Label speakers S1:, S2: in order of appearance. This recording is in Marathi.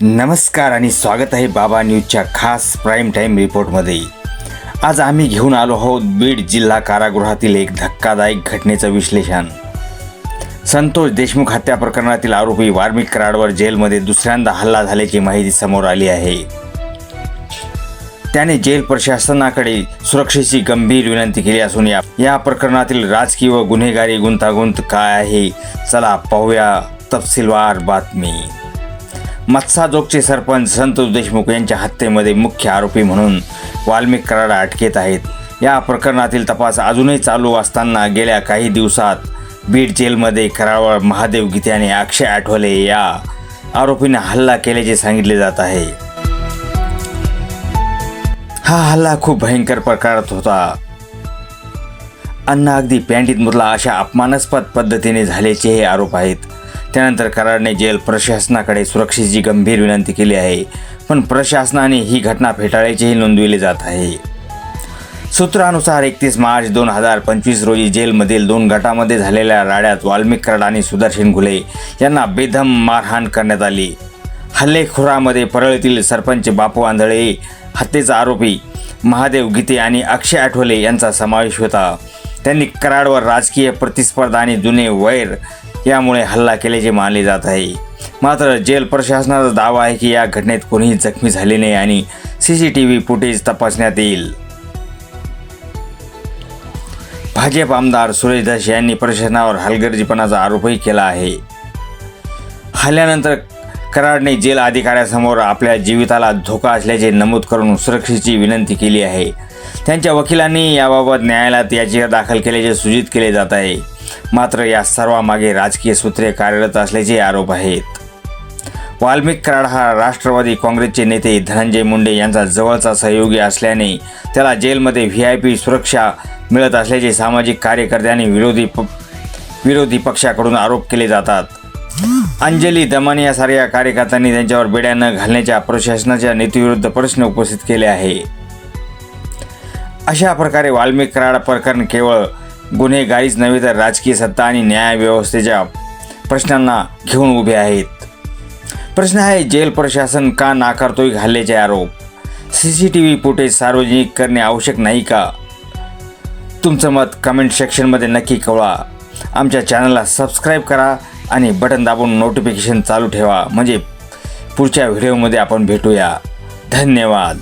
S1: नमस्कार आणि स्वागत आहे बाबा न्यूजच्या खास प्राईम टाईम रिपोर्टमध्ये. आज आम्ही घेऊन आलो आहोत बीड जिल्हा कारागृहातील एक धक्कादायक घटनेचं विश्लेषण. संतोष देशमुख हत्या प्रकरणातील आरोपी वार्मिक कराडवर जेलमध्ये दुसऱ्यांदा हल्ला झाल्याची माहिती समोर आली आहे. त्याने जेल प्रशासनाकडे सुरक्षेची गंभीर विनंती केली असून या या प्रकरणातील राजकीय व गुन्हेगारी गुंतागुंत काय आहे? चला पाहूया तपशीलवार बातमी. मत्साजोगचे सरपंच संतोष देशमुख यांच्या हत्येमध्ये मुख्य आरोपी म्हणून वाल्मिक कराडा अटकेत आहेत. या प्रकरणातील तपास अजूनही चालू असताना गेल्या काही दिवसात बीड जेलमध्ये कराडवर महादेव गीत्याने अक्षय आठवले या आरोपीने हल्ला केल्याचे सांगितले जात आहे. हा हल्ला खूप भयंकर प्रकारात होता. अन्न अगदी पॅन्टीत मुरला अशा अपमानास्पद पद्धतीने झाल्याचे हे आरोप आहेत. त्यानंतर कराडने जेल प्रशासनाकडे सुरक्षेची गंभीर विनंती केली आहे. पण प्रशासनाने ही घटना फेटाळायचेही नोंदविले जात आहे. सूत्रानुसार एकतीस मार्च दोन हजार पंचवीस रोजी जेलमधील दोन गटामध्ये झालेल्या राड्यात वाल्मिक कराड आणि सुदर्शन घुले यांना बेदम मारहाण करण्यात आली. हल्लेखोरामध्ये परळीतील सरपंच बापू आंधळे हत्येचा आरोपी महादेव गीते आणि अक्षय आठवले यांचा समावेश होता. त्यांनी कराडवर राजकीय प्रतिस्पर्धा आणि जुने वैर यामुळे हल्ला केल्याचे मानले जात आहे. मात्र जेल प्रशासनाचा दावा आहे की या घटनेत कोणीही जखमी झाले नाही आणि C C T V footage तपासण्यात येईल. भाजप आमदार सुरेश दास यांनी प्रशासनावर हलगर्जीपणाचा आरोपही केला आहे. हल्ल्यानंतर कराडने जेल अधिकाऱ्यासमोर आपल्या जीविताला धोका असल्याचे नमूद करून सुरक्षेची विनंती केली आहे. त्यांच्या वकिलांनी याबाबत न्यायालयात याचिका दाखल केल्याचे सूचित केले जात आहे. मात्र या सर्वामागे राजकीय सूत्रे कार्यरत असल्याचे आरोप आहेत. वाल्मिक कराड हा राष्ट्रवादी काँग्रेसचे नेते धनंजय मुंडे यांचा जवळचा सहयोगी असल्याने त्याला जेलमध्ये व्ही आय पी सुरक्षा मिळत असल्याचे सामाजिक कार्यकर्त्यांनी विरोधी प विरोधी पक्षाकडून आरोप केले जातात. अंजली दमन यासारख्या कार्यकर्त्यांनी त्यांच्यावर बेड्या न घालण्याच्या प्रशासनाच्या नीतीविरुद्ध प्रश्न उपस्थित केले आहे. अशा प्रकारे वाल्मिक कराड प्रकरण केवळ गुन्हेगारीच नव्हे तर राजकीय सत्ता आणि न्याय व्यवस्थेच्या प्रश्नांना घेऊन उभे आहेत. प्रश्न आहे जेल प्रशासन का नाकारतोय हल्ल्याचे आरोप? C C T V footage सार्वजनिक करणे आवश्यक नाही का? तुमचं मत कमेंट सेक्शनमध्ये नक्की कळवा. आमच्या चॅनलला सबस्क्राईब करा आणि बटन दाबून नोटिफिकेशन चालू ठेवा. म्हणजे पुढच्या व्हिडिओमध्ये आपण भेटूया. धन्यवाद.